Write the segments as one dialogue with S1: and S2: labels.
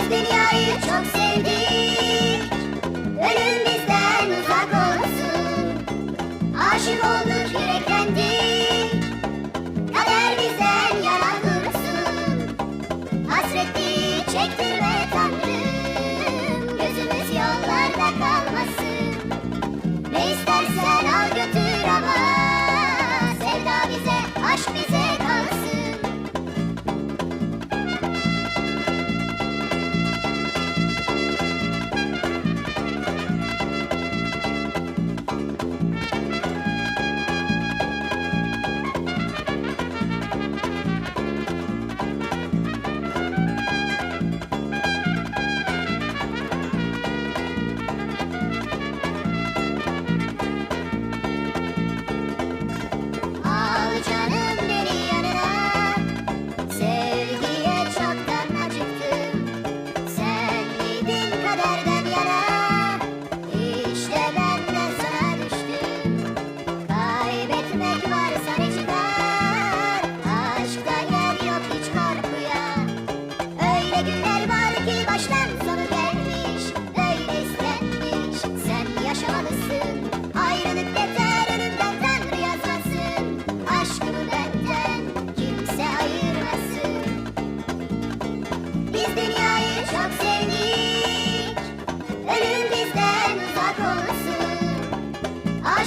S1: Biz dünyayı çok sevdik. Ölüm bizden uzak olsun. Aşık olduk yüreklendik. Kader bizden yana dursun. Çektirme tanrı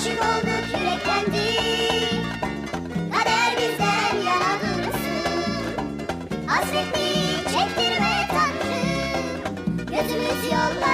S1: Aşık olduk yüreklendik Kader bizden yana dursun. Hasretini çektirme Tanrım Gözümüz yollarda